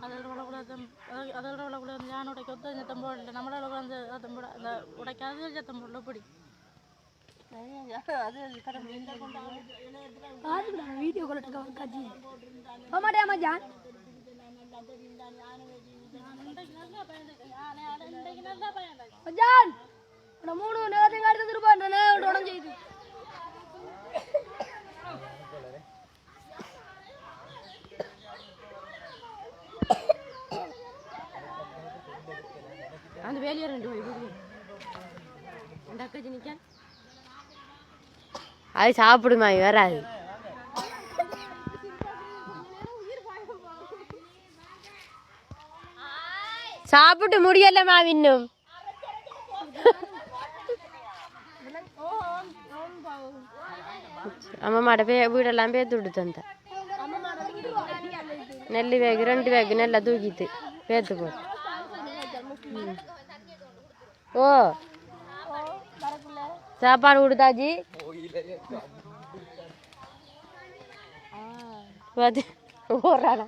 அதோட விடக்கூடாது அதோட விடக்கூடாது ஞான உடைக்க ஒத்த சத்தம் போடல நம்மளால உட்காந்து சத்தம் போட அந்த உடைக்காத சத்தம் போடல பிடி வீடியோ கால் காட்சி மூணு நேரத்தையும் காட்டி திருப்பான்றே உடனே செய்து அந்த வேலையை ரெண்டு போய் விடுங்க அந்த அக்கா நிற்க அது சாப்பிடுமா வராது சாப்பிட்டு முடியலமா இன்னும் அம்மாட பே வீடெல்லாம் பேத்து விட்டு தந்த நெல் வேகு ரெண்டு வேகு நெல்லை தூக்கிட்டு பேத்து போட்டு ஓ. சாப்பாடு கொடுத்தாச்சு. பார்த்து ஓடுறாடா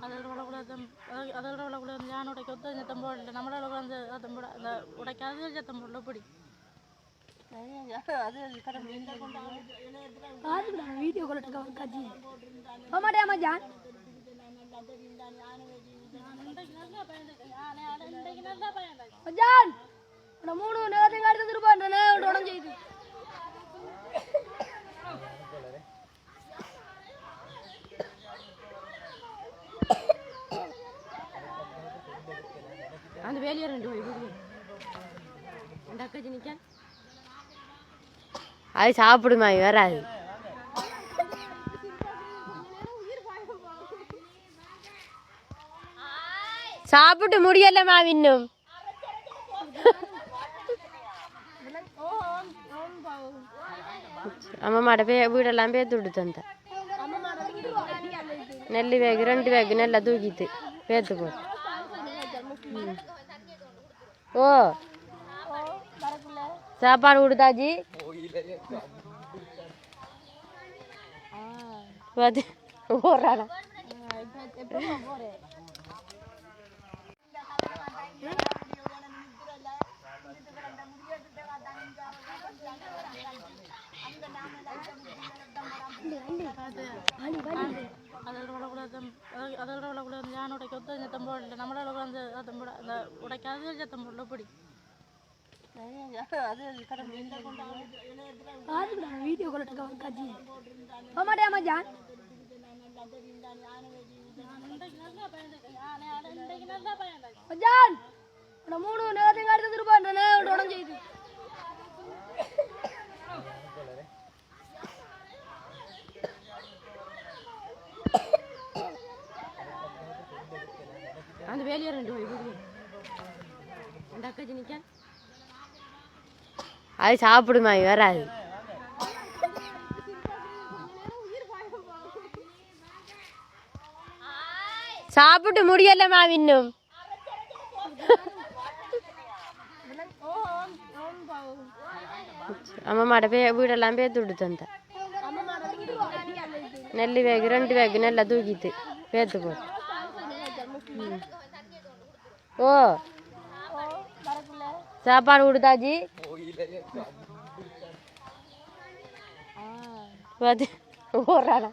அதோட விடக்கூடாது அதோட விடக்கூடாது ஞான உடைக்க ஒத்த சத்தம் போடல நம்மளால உட்காந்து சத்தம் போட அந்த உடைக்காத சத்தம் போடல பிடி வீடியோ காட்சி மூணு உடனே செய்து அந்த வேலையை ரெண்டு போய் விடுங்க அக்கா நிற்க அது சாப்பிடுமா வராது சாப்பிட்டு முடியலம்மா இன்னும் அம்மாட பே வீடெல்லாம் பேத்து விட்டு தந்த நெல் வேகு ரெண்டு வேகு நெல்லை தூக்கிட்டு பேத்து போட்டு ஓ சாப்பாடு கொடுத்தாச்சு பார்த்து ஓடுறாடா அதோட விடக்கூடாது அதோட விடக்கூடாது ஞான உடைக்க சத்தம் போடல. நம்மளால உட்காந்து சத்தம் போட அந்த உடைக்காத சத்தம் போடல. வீடியோ காட்சி மச்சான் மச்சான் உன மூணு நேரத்தையும் காட்டி திருப்பான்றே உடனே செய்து போய் விடுங்க அந்த அக்கா நிற்க அது சாப்பிடுமா வராது சாப்பிட்டு முடியலம்மா இன்னும் அம்மாட பே வீடெல்லாம் பேத்து விட்டு தந்த நெல் வேகு ரெண்டு வேகு நெல்லை தூக்கிட்டு பேத்து போட்டு. ஓ. சாப்பாடு கொடுத்தாச்சு. பார்த்து ஓடுறாடா